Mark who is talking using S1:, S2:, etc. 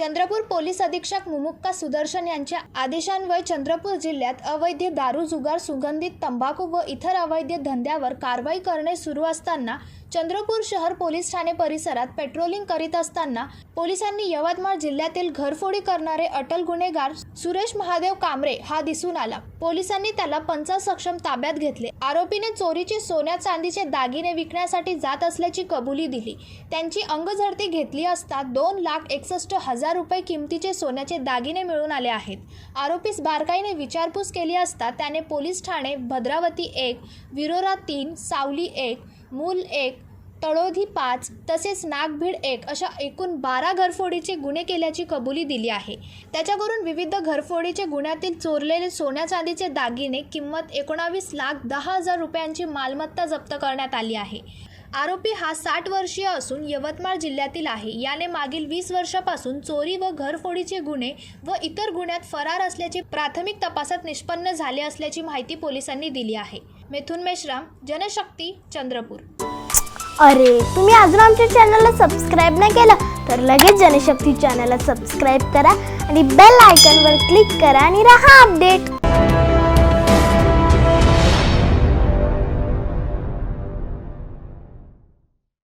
S1: Chandrapur police अधीक्षक मुमुक्का सुदर्शन यांच्या आदेशान्वये चंद्रपूर जिल्ह्यात अवैध दारू जुगार सुगंधित तंबाखू व इतर अवैध धंद्यावर कारवाई करणे सुरू असताना चंद्रपूर शहर पोलीस ठाणे परिसरात पेट्रोलिंग करीत असताना पोलिसांनी यवतमाळ जिल्ह्यातील घरफोडी करणारे अटल गुन्हेगार सुरेश महादेव कांबरे हा दिसून आला. पोलिसांनी त्याला पंचा सक्षम ताब्यात घेतले. आरोपीने चोरीचे सोन्या चांदीचे दागिने विकण्यासाठी जात असल्याची कबुली दिली. त्यांची अंगझडती घेतली असता दोन लाख एकसष्ट हजार हजार रुपये किमतीचे सोन्याचे दागिने मिळून आले आहेत. आरोपीस बारकाईने विचारपूस केली असता त्याने पोलीस ठाणे भद्रावती एक विरोरा तीन सावली एक मूल एक तळोधी पाच तसेच नागभीड एक अशा एकूण बारा घरफोडीचे गुन्हे केल्याची कबुली दिली आहे. त्याच्याकडून विविध घरफोडीचे गुन्ह्यातील चोरलेले सोन्या चांदीचे दागिने किंमत एकोणावीस लाख दहा हजार रुपयांची मालमत्ता जप्त करण्यात आली आहे. आरोपी हा साठ वर्षीय असून यवतमाळ जिल्ह्यातील आहे. याने मागील वीस वर्षापासून चोरी व घरफोडीचे गुन्हे व इतर गुन्ह्यात फरार असल्याचे प्राथमिक तपासात निष्पन्न झाले असल्याची माहिती पोलिसांनी दिली आहे. मिथुन मेश्राम जनशक्ती चंद्रपूर.
S2: अरे तुम्ही अजून आमच्या चॅनलला सबस्क्राईब नाही केलं तर लगेच जनशक्ती चॅनलला सबस्क्राईब करा आणि बेल आयकॉनवर क्लिक करा आणि राहा अपडेट